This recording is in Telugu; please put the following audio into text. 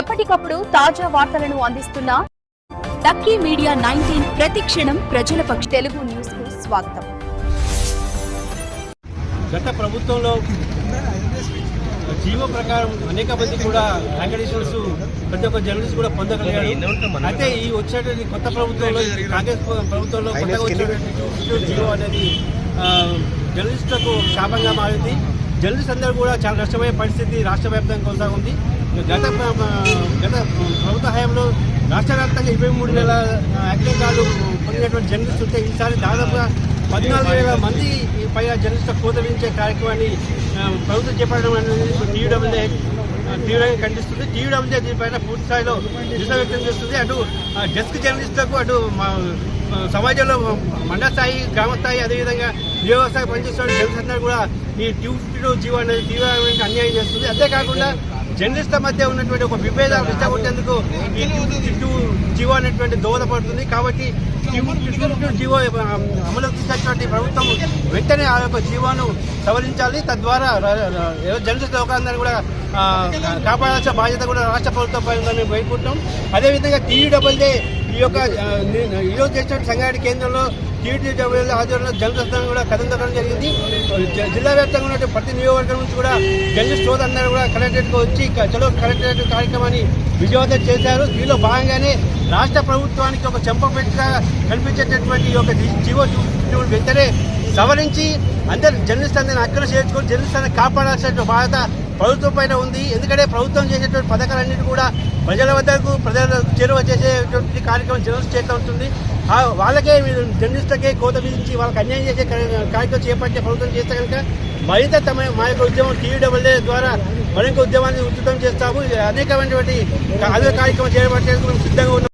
ఎప్పటికప్పుడు తాజా వార్తలను అందిస్తున్న లక్కీ మీడియా నైన్టీన్ ప్రతి క్షణం ప్రజల పక్ష తెలుగు న్యూస్కు స్వాగతం. గత ప్రభుత్వంలో జీవో ప్రకారం అనేక మంది కూడా వెంకటేశ్వర్స్ ప్రతి ఒక్క జర్నలిస్ట్ కూడా పొందగలిగారు. అయితే ఈ వచ్చేటువంటి కొత్త ప్రభుత్వంలో కాంగ్రెస్ ప్రభుత్వంలో కొత్తగా వచ్చేటువంటి జీవో అనేది జర్నలిస్టులకు శాపంగా మారింది. జర్నలిస్ట్ అందరూ కూడా చాలా నష్టమయ్యే పరిస్థితి రాష్ట్ర వ్యాప్తంగా కొనసాగుంది. గత గత ప్రభుత్వ హయాంలో రాష్ట్ర వ్యాప్తంగా ఇరవై మూడు వేల యాక్టివ్ కార్డు పొందినటువంటి జర్నలిస్ట్ ఉంటే ఈసారి దాదాపుగా పద్నాలుగు వేల మంది పైన జర్నలిస్ట్ కోత కార్యక్రమాన్ని ప్రభుత్వం చేపట్టడం అనేది టీయూడబ్ల్యూఏ తీవ్రంగా ఖండిస్తుంది. టీయూడబ్ల్యూఏ దీనిపైన పూర్తి స్థాయిలో నిరసన వ్యక్తం చేస్తుంది. అటు డెస్క్ జర్నలిస్టులకు అటు మా సమాజంలో మండల స్థాయి గ్రామ స్థాయి అదేవిధంగా వ్యవసాయ పనిచేస్తున్న జర్నలిస్ట్ అందరూ కూడా ఈ ట్యూబ్ జీవో అనేది తీవ్రమైన అన్యాయం చేస్తుంది. అంతేకాకుండా జర్నలిస్టుల మధ్య ఉన్నటువంటి ఒక విభేదాలు రెచ్చగొట్టేందుకు ఈ టూ జీవో అనేటువంటి దోహదపడుతుంది కాబట్టి టూ ఫిఫ్టీ జీవో తీసుకొచ్చినటువంటి ప్రభుత్వం వెంటనే ఆ యొక్క జీవోను సవరించాలి. తద్వారా జర్నలిస్ట్ లోకాలందరినీ కూడా కాపాడాల్సిన బాధ్యత కూడా రాష్ట్ర ప్రభుత్వం పైన ఉందని మేము వేడుకుంటాం అదేవిధంగా టీయూడబ్ల్యూఏ ఈ యొక్క ఈరోజు చేసినటువంటి సంగారెడ్డి కేంద్రంలో టీయూడబ్ల్యూఏ ఆధ్వర్యంలో జర్నలిస్టులను కూడా కథం తగ్గడం జరిగింది. జిల్లా వ్యాప్తంగా ఉన్నటువంటి ప్రతి నియోజకవర్గం నుంచి కూడా జర్నలిస్ట్ సోదరులందరూ కూడా కలెక్టరేట్కి వచ్చి చలో కలెక్టరేట్ కార్యక్రమాన్ని విజయవంతం చేశారు. దీనిలో భాగంగానే రాష్ట్ర ప్రభుత్వానికి ఒక చెంపపెట్టుగా కనిపించేటటువంటి ఈ యొక్క జీ- జీవో వెంటనే సవరించి అందరు జర్నలిస్ట్ అందరిని అక్కడ చేర్చుకొని జర్నలిస్ట్ అందరిని కాపాడాల్సిన బాధ్యత ప్రభుత్వం పైన ఉంది. ఎందుకంటే ప్రభుత్వం చేసేటువంటి పథకాలన్నిటి కూడా ప్రజల వద్దకు ప్రజల చేరువ చేసేటువంటి కార్యక్రమం జర్నలిస్ట్ చేస్తూ ఉంటుంది. వాళ్ళకే మీరు జర్నలిస్టులకే కోత విధించి వాళ్ళకి అన్యాయం చేసే కార్యక్రమం చేపట్టే ప్రభుత్వం చేస్తే కనుక మరింత తమ మా యొక్క ఉద్యమం టీయూడబ్ల్యూ ద్వారా మరింత ఉద్యమాన్ని ఉధృతం చేస్తాము. అనేకమైనటువంటి అదే కార్యక్రమం చేపట్టేందుకు సిద్ధంగా ఉన్నాం.